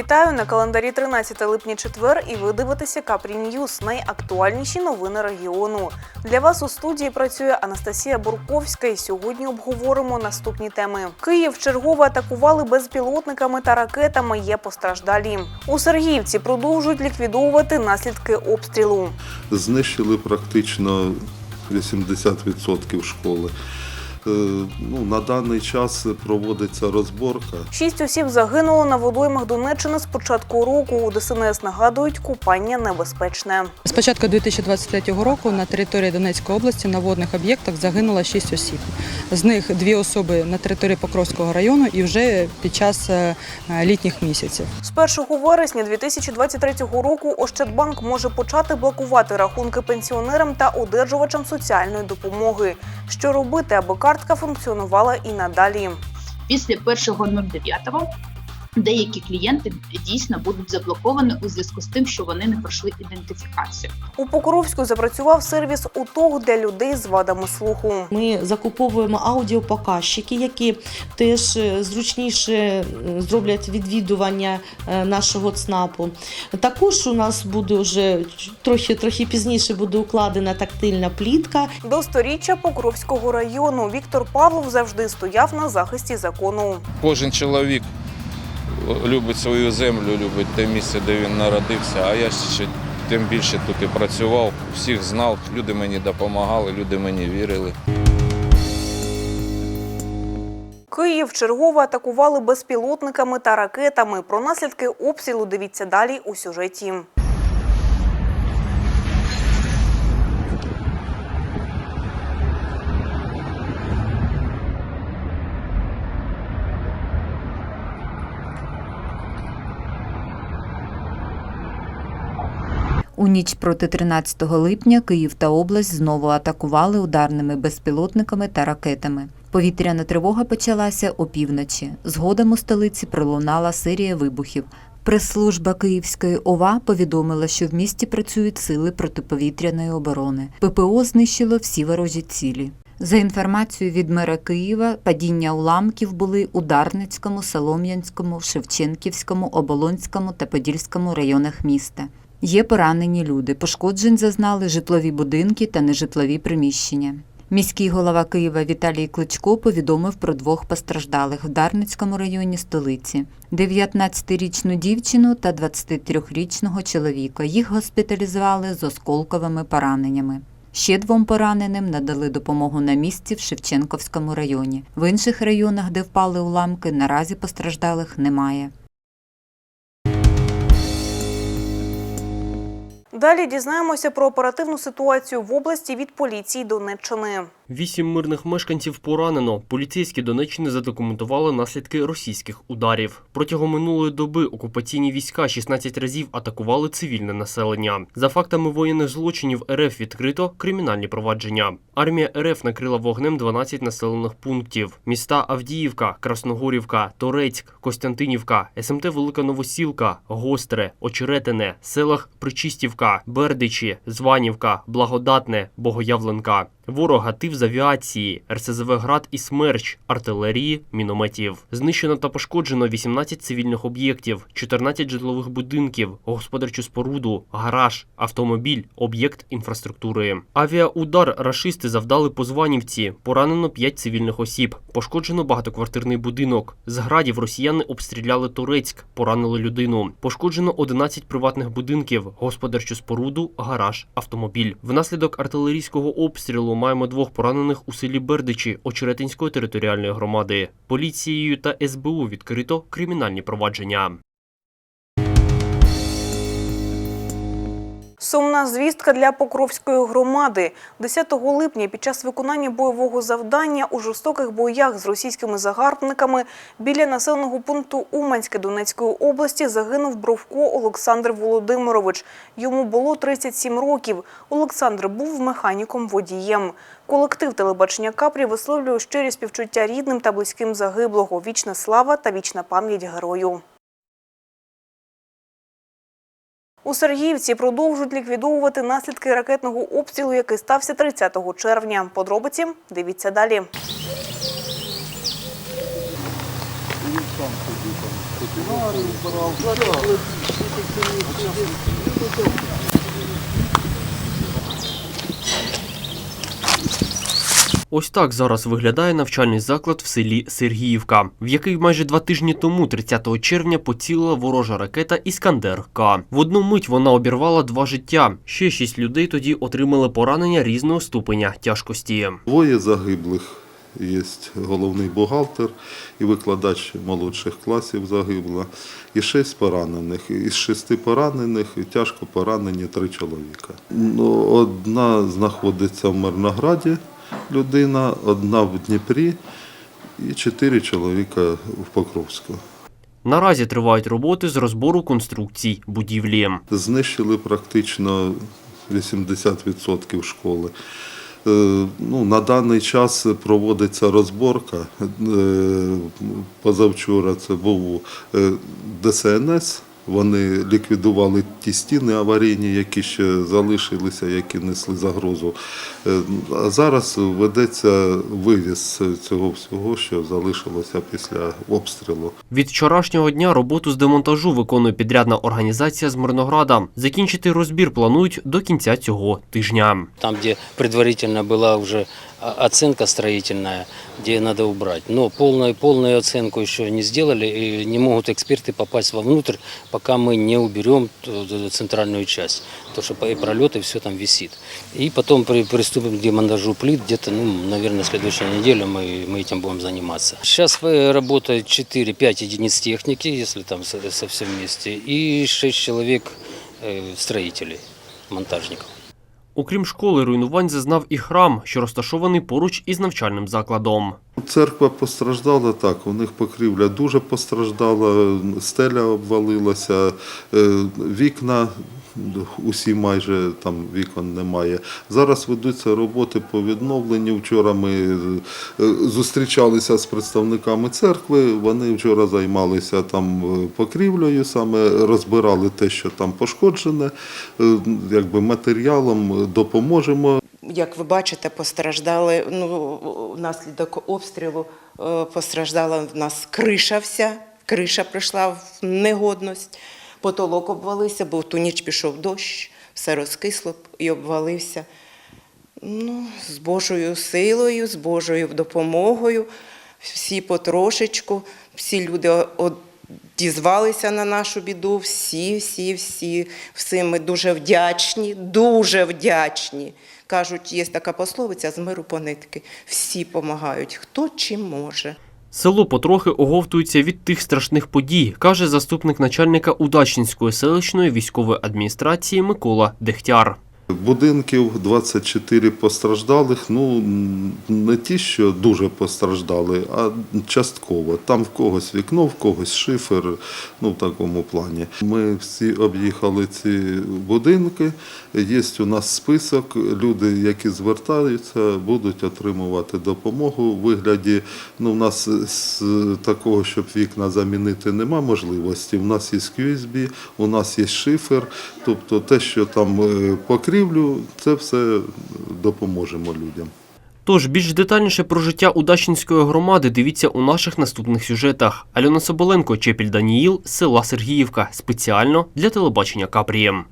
Вітаю на календарі 13 липня четвер і ви дивитеся Капрі Ньюс. Найактуальніші новини регіону. Для вас у студії працює Анастасія Бурковська. І сьогодні обговоримо наступні теми. Київ чергово атакували безпілотниками та ракетами. Є постраждалі. У Сергіївці продовжують ліквідовувати наслідки обстрілу. знищили практично 80% школи. Е, Ну, на даний час проводиться розборка. Шість осіб загинуло на водоймах Донеччини з початку року. У ДСНС нагадують, купання небезпечне. З початку 2023 року на території Донецької області на водних об'єктах загинуло 6 осіб. З них дві особи на території Покровського району і вже під час е, літніх місяців. З 1 вересня 2023 року Ощадбанк може почати блокувати рахунки пенсіонерам та одержувачам соціальної допомоги. Що робити, аби картка функціонувала і надалі? після 1.09 деякі клієнти дійсно будуть заблоковані у зв'язку з тим, що вони не пройшли ідентифікацію. У Покровську запрацював сервіс УТОГ для людей з вадами слуху. Ми закуповуємо аудіопоказчики, які теж е, зручніше е, зроблять відвідування е, нашого ЦНАПу. Також у нас буде вже трохи трохи пізніше буде укладена тактильна плітка. До сторіччя Покровського району Віктор Павлов завжди стояв на захисті закону. Кожен чоловік любить свою землю, любить те місце, де він народився. А я ще тим більше тут і працював, всіх знав, люди мені допомагали, люди мені вірили. Київ чергово атакували безпілотниками та ракетами. Про наслідки обстрілу дивіться далі у сюжеті. У ніч проти 13 липня Київ та область знову атакували ударними безпілотниками та ракетами. Повітряна тривога почалася опівночі. Згодом у столиці пролунала серія вибухів. Прес-служба Київської ОВА повідомила, що в місті працюють сили протиповітряної оборони. ППО знищило всі ворожі цілі. За інформацією від мера Києва, падіння уламків були у Дарницькому, Солом'янському, Шевченківському, Оболонському та Подільському районах міста. Є поранені люди. Пошкоджень зазнали житлові будинки та нежитлові приміщення. Міський голова Києва Віталій Кличко повідомив про двох постраждалих в Дарницькому районі столиці: 19-річну дівчину та 23-річного чоловіка. Їх госпіталізували з осколковими пораненнями. Ще двом пораненим надали допомогу на місці в Шевченківському районі. В інших районах, де впали уламки, наразі постраждалих немає. Далі дізнаємося про оперативну ситуацію в області від поліції Донеччини. Вісім мирних мешканців поранено. Поліцейські Донеччини задокументували наслідки російських ударів. Протягом минулої доби окупаційні війська 16 разів атакували цивільне населення. За фактами воєнних злочинів РФ відкрито кримінальні провадження. Армія РФ накрила вогнем 12 населених пунктів: міста Авдіївка, Красногорівка, Торецьк, Костянтинівка, СМТ Велика Новосілка, Гостре, Очеретине, селах Причистівка, Бердичі, Званівка, Благодатне, Богоявленка. Ворог гатив з авіації, РСЗВ «Град» і «Смерч», артилерії, мінометів. Знищено та пошкоджено 18 цивільних об'єктів, 14 житлових будинків, господарчу споруду, гараж, автомобіль, об'єкт інфраструктури. Авіаудар рашисти завдали по Званівці. Поранено 5 цивільних осіб. Пошкоджено багатоквартирний будинок. З градів росіяни обстріляли Турецьк, поранили людину. Пошкоджено 11 приватних будинків, господарчу споруду, гараж, автомобіль. Внаслідок артилерійського обстрілу маємо двох поранених у селі Бердичі Очеретинської територіальної громади. Поліцією та СБУ відкрито кримінальні провадження. Сумна звістка для Покровської громади. 10 липня під час виконання бойового завдання у жорстоких боях з російськими загарбниками біля населеного пункту Уманське Донецької області загинув Бровко Олександр Володимирович. Йому було 37 років. Олександр був механіком-водієм. Колектив телебачення Капрі висловлює щирі співчуття рідним та близьким загиблого. Вічна слава та вічна пам'ять герою. У Сергіївці продовжують ліквідовувати наслідки ракетного обстрілу, який стався 30 червня. Подробиці дивіться далі. Він сам собі там Ось так зараз виглядає навчальний заклад в селі Сергіївка, в який майже два тижні тому, 30 червня, поцілила ворожа ракета Іскандер К. В одну мить вона обірвала два життя. Ще шість людей тоді отримали поранення різного ступеня тяжкості. Двоє загиблих. Є головний бухгалтер і викладач молодших класів загибла, і шість поранених. Із шести поранених тяжко поранені три чоловіка. Ну, одна знаходиться в Мирнограді, людина, одна в Дніпрі і чотири чоловіка в Покровську. Наразі тривають роботи з розбору конструкцій будівлі. Знищили практично 80% школи. Е, Ну, на даний час проводиться розборка. Е, Позавчора це був е, ДСНС. Вони ліквідували ті стіни аварійні, які ще залишилися, які несли загрозу. Е, А зараз ведеться вивіз цього всього, що залишилося після обстрілу. Від вчорашнього дня роботу з демонтажу виконує підрядна організація з Мирнограда. Закінчити розбір планують до кінця цього тижня. там, где предварительно была уже а, оценка строительная, где надо убрать. Но полную, полную оценку еще не сделали, и не могут эксперты попасть вовнутрь, пока мы не уберем центральную часть. Потому что и пролет, и все там висит. И потом при- приступим к демонтажу плит, где-то, ну, наверное, следующей неделе мы, мы этим будем заниматься. Сейчас работает 4-5 единиц техники, если там со всем вместе, и 6 человек э, строителей, монтажников. Окрім школи, руйнувань зазнав і храм, що розташований поруч із навчальним закладом. Церква постраждала так, у них покрівля дуже постраждала, стеля обвалилася, е, вікна. Усі майже там вікон немає. Зараз ведуться роботи по відновленню. Вчора ми е, зустрічалися з представниками церкви. Вони вчора займалися там е, покрівлею, саме розбирали те, що там пошкоджене. Е, Якби матеріалом допоможемо. Як ви бачите, постраждали ну, внаслідок обстрілу постраждала в нас криша вся, криша прийшла в негодність, потолок обвалився, бо в ту ніч пішов дощ, все розкисло і обвалився. Ну, з Божою силою, з Божою допомогою, всі потрошечку, всі люди дізвалися на нашу біду, всі, всі, всі. Всім ми дуже вдячні, дуже вдячні. Кажуть, є така пословиця з миру по нитки. Всі допомагають, хто чим може. Село потрохи оговтується від тих страшних подій, каже заступник начальника Удачинської селищної військової адміністрації Микола Дегтяр. Будинків 24 постраждалих. Ну не ті, що дуже постраждали, а частково. Там в когось вікно, в когось шифер. Ну в такому плані. Ми всі об'їхали ці будинки. Є у нас список. Люди, які звертаються, будуть отримувати допомогу у вигляді. Ну, у нас з такого, щоб вікна замінити, нема можливості. У нас є QSB, у нас є шифер. Тобто те, що там е, покрівлю, це все допоможемо людям. Тож більш детальніше про життя Удачинської громади дивіться у наших наступних сюжетах. Альона Соболенко, Чепіль Даніїл, села Сергіївка. Спеціально для телебачення Капрієм.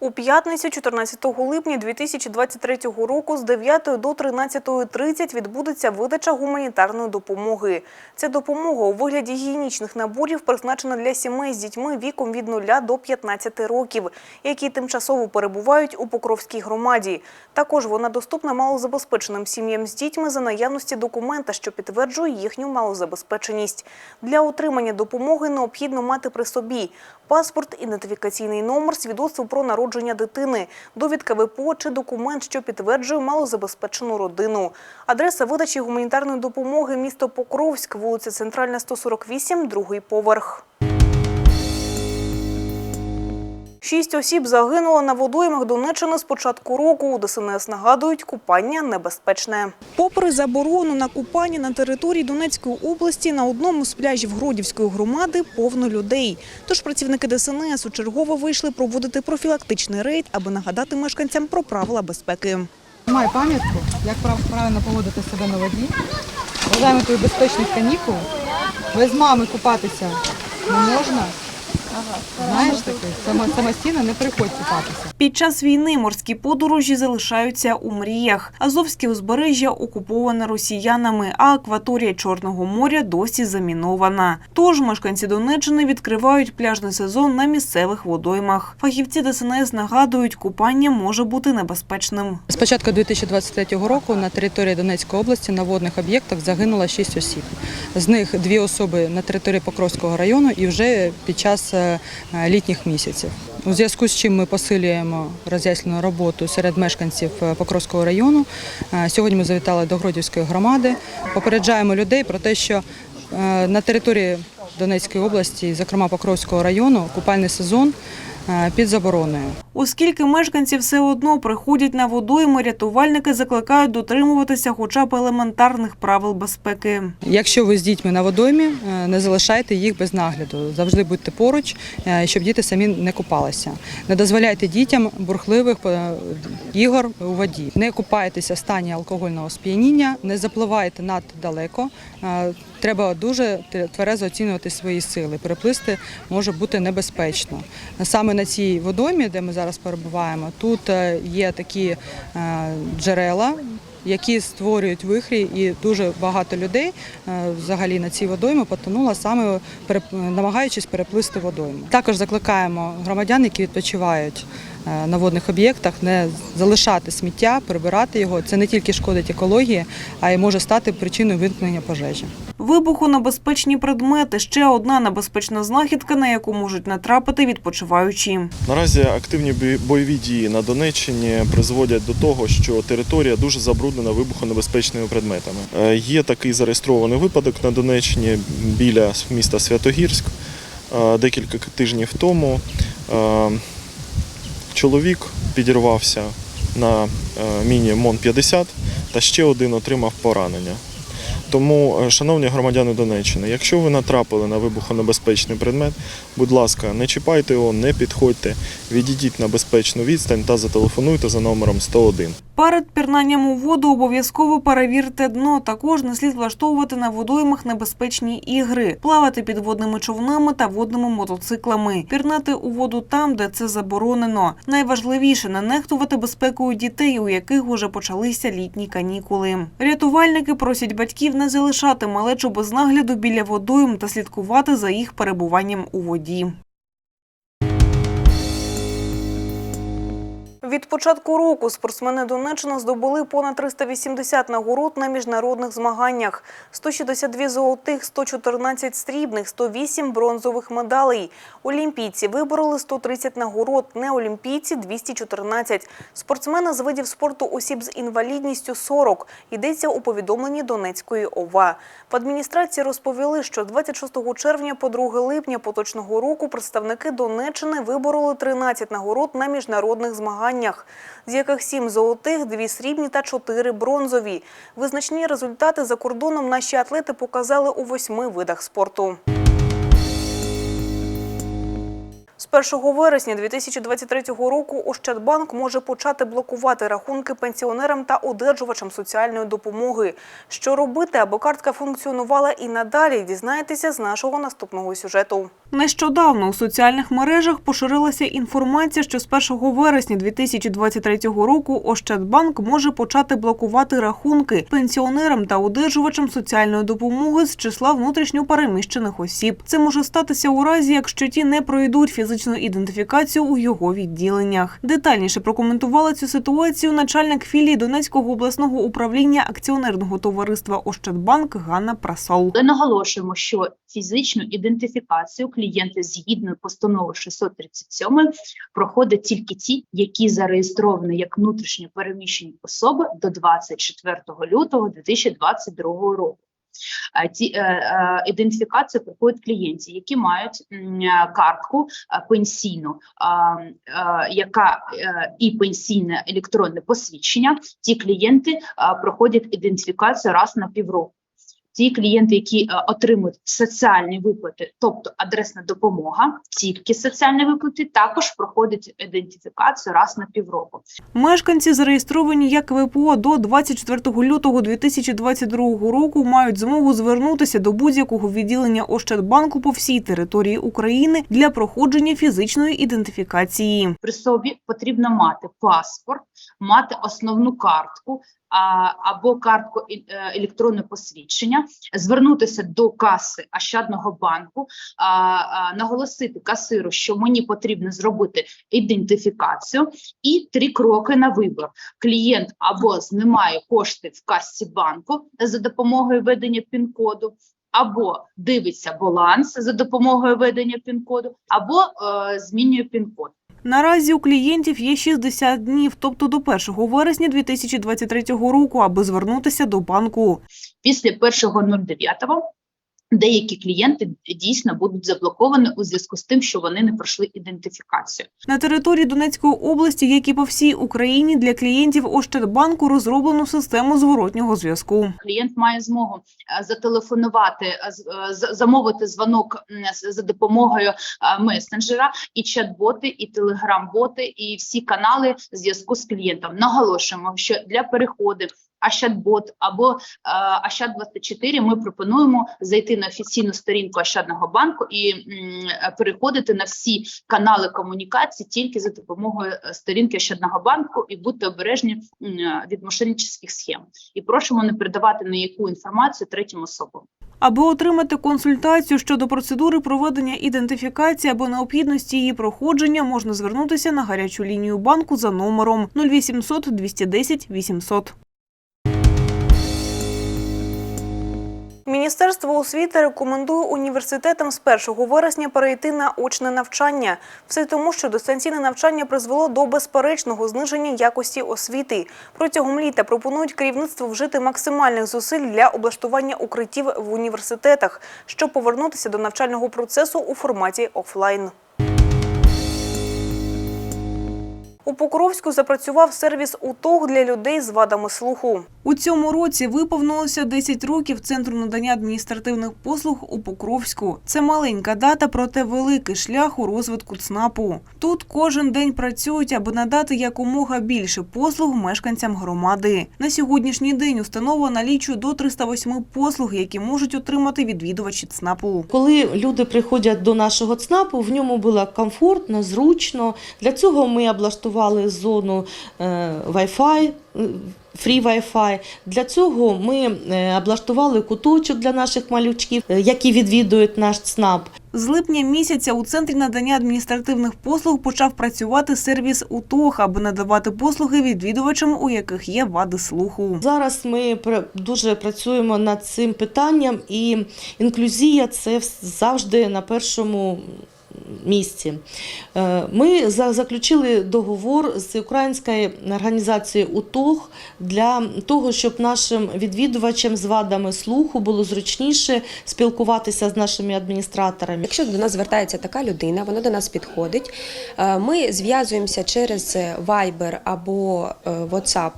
У п'ятницю, 14 липня 2023 року з 9 до 13.30 відбудеться видача гуманітарної допомоги. Ця допомога у вигляді гігієнічних наборів призначена для сімей з дітьми віком від 0 до 15 років, які тимчасово перебувають у Покровській громаді. Також вона доступна малозабезпеченим сім'ям з дітьми за наявності документа, що підтверджує їхню малозабезпеченість. Для отримання допомоги необхідно мати при собі паспорт, ідентифікаційний номер, свідоцтво про народження дитини, довідка ВПО чи документ, що підтверджує малозабезпечену родину. Адреса видачі гуманітарної допомоги – місто Покровськ, вулиця Центральна, 148, другий поверх. Шість осіб загинуло на водоймах Донеччини з початку року. У ДСНС нагадують, купання небезпечне. Попри заборону на купання на території Донецької області, на одному з пляжів Гродівської громади повно людей. Тож працівники ДСНС у чергово вийшли проводити профілактичний рейд, аби нагадати мешканцям про правила безпеки. Має пам'ятку, як прав- правильно поводити себе на воді, Бажаємо безпечних канікул. Без мами купатися не можна. Знаєш таке? Само- Самостійно не приходь купатися. Під час війни морські подорожі залишаються у мріях. Азовське узбережжя окуповане росіянами, а акваторія Чорного моря досі замінована. Тож мешканці Донеччини відкривають пляжний сезон на місцевих водоймах. Фахівці ДСНС нагадують, купання може бути небезпечним. З початку 2023 року на території Донецької області на водних об'єктах загинуло 6 осіб. З них дві особи на території Покровського району і вже під час е, літніх місяців. У зв'язку з чим ми посилюємо роз'яснену роботу серед мешканців е, Покровського району. Е, Сьогодні ми завітали до Гродівської громади. Попереджаємо людей про те, що е, на території Донецької області, зокрема Покровського району, купальний сезон е, під забороною. Оскільки мешканці все одно приходять на водойми, рятувальники закликають дотримуватися хоча б елементарних правил безпеки. Якщо ви з дітьми на водоймі, е, не залишайте їх без нагляду. Завжди будьте поруч, е, щоб діти самі не купалися. Не дозволяйте дітям бурхливих е, ігор у воді. Не купайтеся в стані алкогольного сп'яніння, не запливайте надто далеко. Треба дуже тверезо оцінювати свої сили. Переплисти може бути небезпечно. Саме на цій водоймі, де ми зараз перебуваємо, тут е, є такі е, джерела, які створюють вихрі, і дуже багато людей е, взагалі на цій водоймі потонуло саме намагаючись переплисти водойму. Також закликаємо громадян, які відпочивають на водних об'єктах, не залишати сміття, прибирати його. Це не тільки шкодить екології, а й може стати причиною виникнення пожежі. Вибухонебезпечні предмети ще одна небезпечна знахідка, на яку можуть натрапити відпочиваючі. Наразі активні бойові дії на Донеччині призводять до того, що територія дуже забруднена вибухонебезпечними предметами. Е, Є такий зареєстрований випадок на Донеччині біля міста Святогірськ. Е, Декілька тижнів тому е, чоловік підірвався на е, міні МОН-50 та ще один отримав поранення. Тому, е, шановні громадяни Донеччини, якщо ви натрапили на вибухонебезпечний предмет, будь ласка, не чіпайте його, не підходьте, відійдіть на безпечну відстань та зателефонуйте за номером 101. Перед пірнанням у воду обов'язково перевірте дно. Також не слід влаштовувати на водоймах небезпечні ігри, плавати підводними човнами та водними мотоциклами, пірнати у воду там, де це заборонено. Найважливіше не нехтувати безпекою дітей, у яких уже почалися літні канікули. Рятувальники просять батьків не залишати малечу без нагляду біля водойм та слідкувати за їх перебуванням у воді. Від початку року спортсмени Донеччини здобули понад 380 нагород на міжнародних змаганнях. 162 золотих, 114 срібних, 108 бронзових медалей. Олімпійці вибороли 130 нагород, неолімпійці – 214. Спортсмени з видів спорту осіб з інвалідністю – 40. Йдеться у повідомленні Донецької ОВА. В адміністрації розповіли, що з 26 червня по 2 липня поточного року представники Донеччини вибороли 13 нагород на міжнародних змаганнях, з яких сім золотих, дві срібні та чотири бронзові. Визначні результати за кордоном наші атлети показали у восьми видах спорту. З 1 вересня 2023 року Ощадбанк може почати блокувати рахунки пенсіонерам та одержувачам соціальної допомоги. Що робити, аби картка функціонувала і надалі, дізнаєтеся з нашого наступного сюжету. Нещодавно у соціальних мережах поширилася інформація, що з 1 вересня 2023 року Ощадбанк може почати блокувати рахунки пенсіонерам та одержувачам соціальної допомоги з числа внутрішньо переміщених осіб. Це може статися у разі, якщо ті не пройдуть фізичну ідентифікацію у його відділеннях. Детальніше прокоментувала цю ситуацію начальник філії Донецького обласного управління акціонерного товариства Ощадбанк Ганна Прасол. Але наголошуємо, що фізичну ідентифікацію клієнти згідно постанови 637 проходять тільки ті, які зареєстровані як внутрішньо переміщені особи до 24 лютого 2022 року. Е, Ці е, е, ідентифікацію проходять клієнти, які мають е, картку е, пенсійну, е, яка е, і пенсійне електронне посвідчення. Ті клієнти е, проходять ідентифікацію раз на півроку. Ті клієнти, які е, отримують соціальні виплати, тобто адресна допомога, тільки соціальні виплати, також проходять ідентифікацію раз на півроку. Мешканці, зареєстровані як ВПО до 24 лютого 2022 року, мають змогу звернутися до будь-якого відділення Ощадбанку по всій території України для проходження фізичної ідентифікації. При собі потрібно мати паспорт, мати основну картку. Або картку е, посвідчення, звернутися до каси Ощадного банку, наголосити касиру, що мені потрібно зробити ідентифікацію, і три кроки на вибір. Клієнт або знімає кошти в касі банку за допомогою введення пін-коду, або дивиться баланс за допомогою введення пін-коду, або е, змінює пін-код. Наразі у клієнтів є 60 днів, тобто до 1 вересня 2023 року, аби звернутися до банку. Після 1.09 деякі клієнти дійсно будуть заблоковані у зв'язку з тим, що вони не пройшли ідентифікацію. На території Донецької області, як і по всій Україні, для клієнтів Ощадбанку розроблено систему зворотнього зв'язку. Клієнт має змогу е, зателефонувати, е, е, замовити дзвонок за допомогою месенджера, і чат-боти, і телеграм-боти, і всі канали зв'язку з клієнтом. Наголошуємо, що для переходу Ощадбот або е, Ощад 24 ми пропонуємо зайти на офіційну сторінку Ощадного банку і переходити на всі канали комунікації тільки за допомогою е, сторінки Ощадного банку і бути обережні е, від мошеннических схем. І просимо не передавати ніяку інформацію третім особам. Аби отримати консультацію щодо процедури проведення ідентифікації або необхідності її проходження, можна звернутися на гарячу лінію банку за номером 0800 210 800. Міністерство освіти рекомендує університетам з 1 вересня перейти на очне навчання. Все тому, що дистанційне навчання призвело до безперечного зниження якості освіти. Протягом літа пропонують керівництву вжити максимальних зусиль для облаштування укриттів в університетах, щоб повернутися до навчального процесу у форматі офлайн. У Покровську запрацював сервіс УТОГ для людей з вадами слуху. У цьому році виповнилося 10 років Центру надання адміністративних послуг у Покровську. Це маленька дата, проте великий шлях у розвитку ЦНАПу. Тут кожен день працюють, аби надати якомога більше послуг мешканцям громади. На сьогоднішній день установа налічує до 308 послуг, які можуть отримати відвідувачі ЦНАПу. Коли люди приходять до нашого ЦНАПу, в ньому було комфортно, зручно. Для цього ми облаштували зону е, Wi-Fi, е, Free Wi-Fi. Для цього ми е, облаштували куточок для наших малючків, які відвідують наш ЦНАП. З липня місяця у центрі надання адміністративних послуг почав працювати сервіс УТОГ, аби надавати послуги відвідувачам, у яких є вади слуху. Зараз ми дуже працюємо над цим питанням, і інклюзія це завжди на першому місці. Е, Ми заключили договор з українською організацією УТОГ для того, щоб нашим відвідувачам з вадами слуху було зручніше спілкуватися з нашими адміністраторами. Якщо до нас звертається така людина, вона до нас підходить. е, Ми зв'язуємося через Viber або е, WhatsApp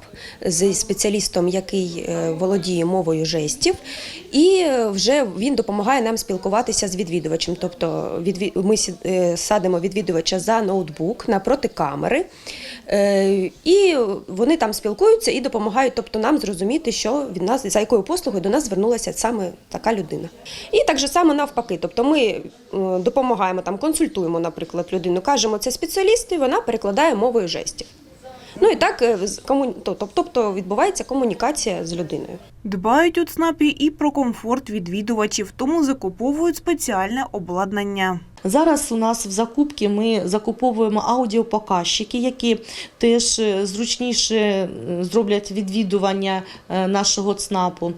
зі спеціалістом, який володіє мовою жестів, і вже він допомагає нам спілкуватися з відвідувачем. Тобто ми садимо відвідувача за ноутбук напроти камери, е, і вони там спілкуються і допомагають, тобто нам зрозуміти, що від нас за якою послугою до нас звернулася саме така людина. І так же само навпаки. Тобто ми е, допомагаємо там, консультуємо, наприклад, людину, кажемо, це спеціаліст, і вона перекладає мовою жестів. Ну і так е, тобто відбувається комунікація з людиною. Дбають у ЦНАПі і про комфорт відвідувачів, тому закуповують спеціальне обладнання. Зараз у нас в закупці ми закуповуємо аудіопоказчики, які теж е, зручніше е, зроблять відвідування е, нашого ЦНАПу.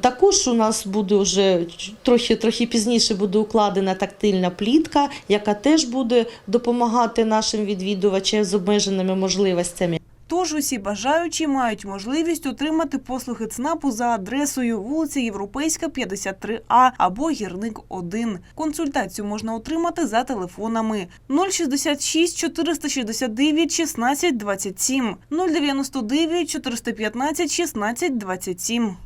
Також у нас буде вже трохи, трохи пізніше буде укладена тактильна плітка, яка теж буде допомагати нашим відвідувачам з обмеженими можливостями. Тож усі бажаючі мають можливість отримати послуги ЦНАПу за адресою вулиця Європейська, 53А або Гірник 1. Консультацію можна отримати за телефонами 066 469 16 27, 099 415 16 27.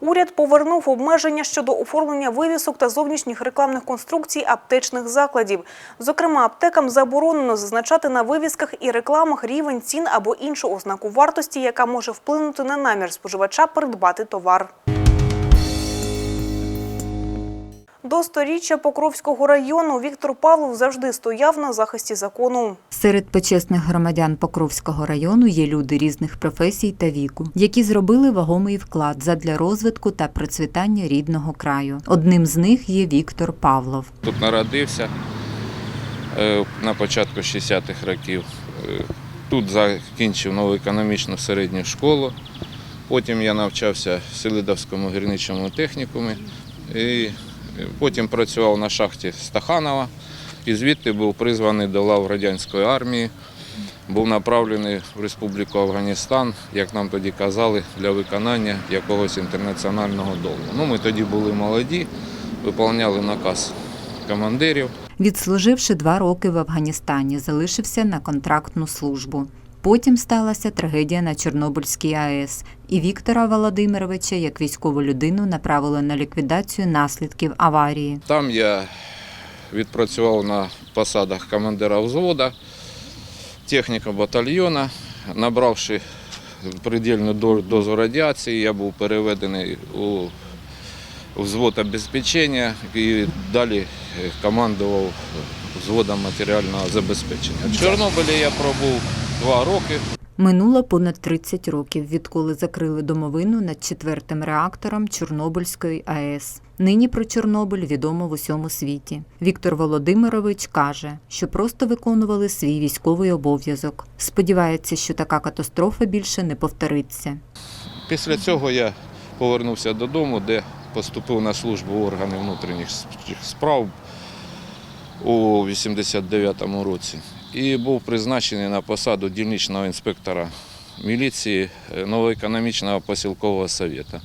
Уряд повернув обмеження щодо оформлення вивісок та зовнішніх рекламних конструкцій аптечних закладів. Зокрема, аптекам заборонено зазначати на вивісках і рекламах рівень цін або іншу ознаку вартості, яка може вплинути на намір споживача придбати товар. До сторіччя Покровського району Віктор Павлов завжди стояв на захисті закону. Серед почесних громадян Покровського району є люди різних професій та віку, які зробили вагомий вклад задля розвитку та процвітання рідного краю. Одним з них є Віктор Павлов. Тут народився е, на початку 60-х років. Е, Тут закінчив нову економічну середню школу. Потім я навчався в Селидовському гірничому технікумі. І потім працював на шахті Стаханова. І звідти був призваний до лав радянської армії. Був направлений в Республіку Афганістан, як нам тоді казали, для виконання якогось інтернаціонального долгу. Ну, ми тоді були молоді, виконували наказ командирів. Відслуживши два роки в Афганістані, залишився на контрактну службу. Потім сталася трагедія на Чорнобильській АЕС, і Віктора Володимировича як військову людину направили на ліквідацію наслідків аварії. Там я відпрацював на посадах командира взвода, техніка батальйона. Набравши предельну дозу радіації, я був переведений у взвод обезпечення і далі е, командував взводом матеріального забезпечення. В Чорнобилі я пробув два роки. Минуло понад 30 років, відколи закрили домовину над четвертим реактором Чорнобильської АЕС. Нині про Чорнобиль відомо в усьому світі. Віктор Володимирович каже, що просто виконували свій військовий обов'язок. Сподівається, що така катастрофа більше не повториться. Після цього я повернувся додому, де поступив на службу в органи внутрішніх справ у 89-му році. І був призначений на посаду дільничного інспектора міліції е, новоекономічного посілкового совєта.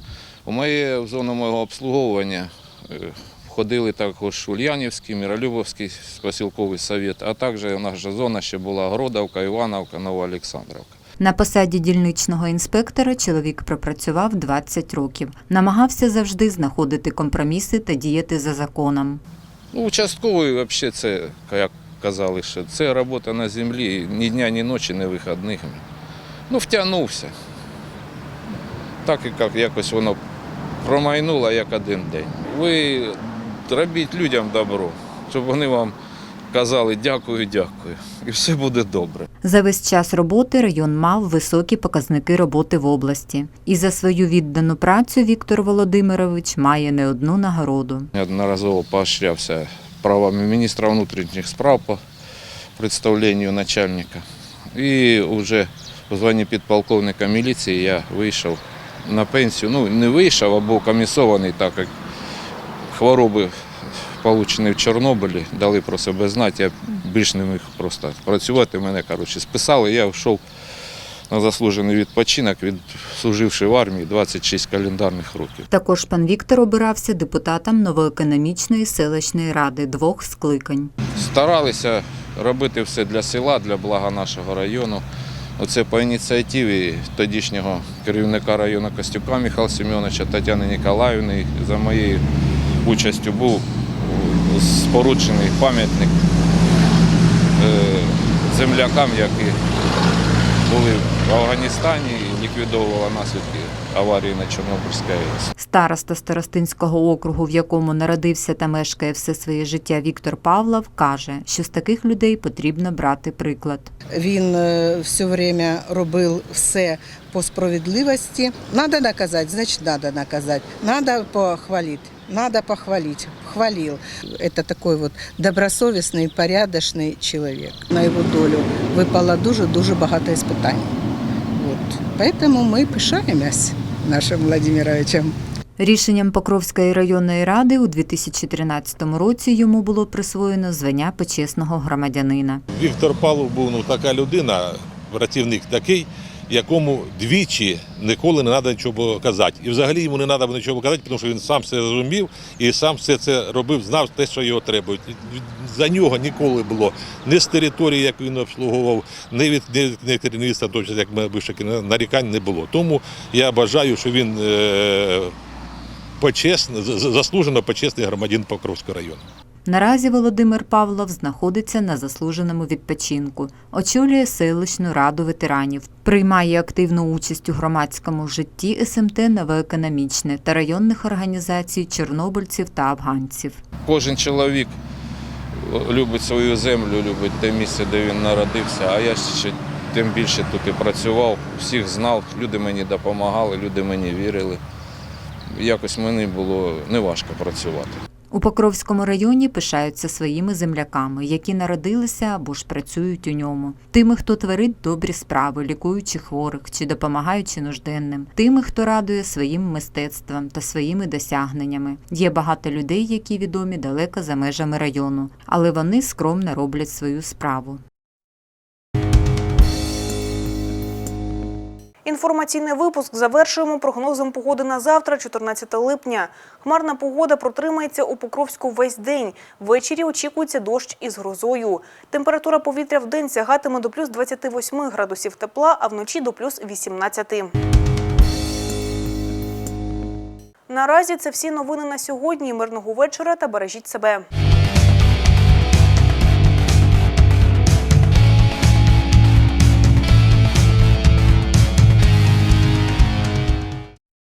У моє в зону мого обслуговування е, входили також Ульянівський, Миролюбовський посілковий совєт, а також наша зона ще була Гродовка, Івановка, Новоолександровка. На посаді дільничного інспектора чоловік пропрацював 20 років. Намагався завжди знаходити компроміси та діяти за законом. Ну, участковий взагалі це, як казали, що це робота на землі, ні дня, ні ночі, ні вихідних. Ну, втягнувся. Так як якось воно промайнуло як один день. Ви робіть людям добро, щоб вони вам казали дякую, дякую. І все буде добре. За весь час роботи район мав високі показники роботи в області. І за свою віддану працю Віктор Володимирович має не одну нагороду. Неодноразово поощрявся правами міністра внутрішніх справ по представленню начальника. І вже у званні підполковника міліції я вийшов на пенсію. Ну, не вийшов, а був комісований, так як хвороби, отримані в Чорнобилі, дали про себе знати. Я більш не міг просто працювати. Мене коротше, списали, я йшов на заслужений відпочинок, відслуживши в армії 26 календарних років. Також пан Віктор обирався депутатом новоекономічної селищної ради двох скликань. Старалися робити все для села, для блага нашого району. Оце по ініціативі тодішнього керівника району Костюка Михайла Семеновича, Тетяни Ніколаївни. За моєю участю був споруджений пам'ятник е, землякам, які були в Афганістані і ліквідовували наслідки аварії на Чорнобильській АЕС. Староста Старостинського округу, в якому народився та мешкає все своє життя Віктор Павлов, каже, що з таких людей потрібно брати приклад. Він е, все время робив все по справедливості. Надо наказати, значить надо наказати. Надо похвалити. Надо похвалить. Хвалил. Это такой вот добросовісний, порядочний чоловік. На його долю випало дуже-дуже багато іспитань. Вот. Поэтому ми пишаємось нашим Владимировичем. Рішенням Покровської районної ради у 2013 році йому було присвоєно звання почесного громадянина. Віктор Павлов був ну, така людина, працівник такий, якому двічі ніколи не треба нічого казати. І взагалі йому не треба нічого казати, тому що він сам все розумів і сам все це робив, знав те, що його треба. За нього ніколи було ні з території, як він обслуговував, ні від керівництва, точно як ми вище нарікань не було. Тому я бажаю, що він е, почесний, заслужено почесний громадян Покровського району. Наразі Володимир Павлов знаходиться на заслуженому відпочинку, очолює селищну раду ветеранів, приймає активну участь у громадському житті СМТ Новоекономічне та районних організацій чорнобильців та афганців. Кожен чоловік любить свою землю, любить те місце, де він народився. А я ще тим більше тут і працював, всіх знав, люди мені допомагали, люди мені вірили. Якось мені було неважко працювати. У Покровському районі пишаються своїми земляками, які народилися або ж працюють у ньому, тими, хто творить добрі справи, лікуючи хворих чи допомагаючи нужденним, тими, хто радує своїм мистецтвом та своїми досягненнями. Є багато людей, які відомі далеко за межами району, але вони скромно роблять свою справу. Інформаційний випуск завершуємо прогнозом погоди на завтра, 14 липня. Хмарна погода протримається у Покровську весь день. Ввечері очікується дощ із грозою. Температура повітря в день сягатиме до плюс 28 градусів тепла, а вночі до плюс 18. Наразі це всі новини на сьогодні. Мирного вечора та бережіть себе.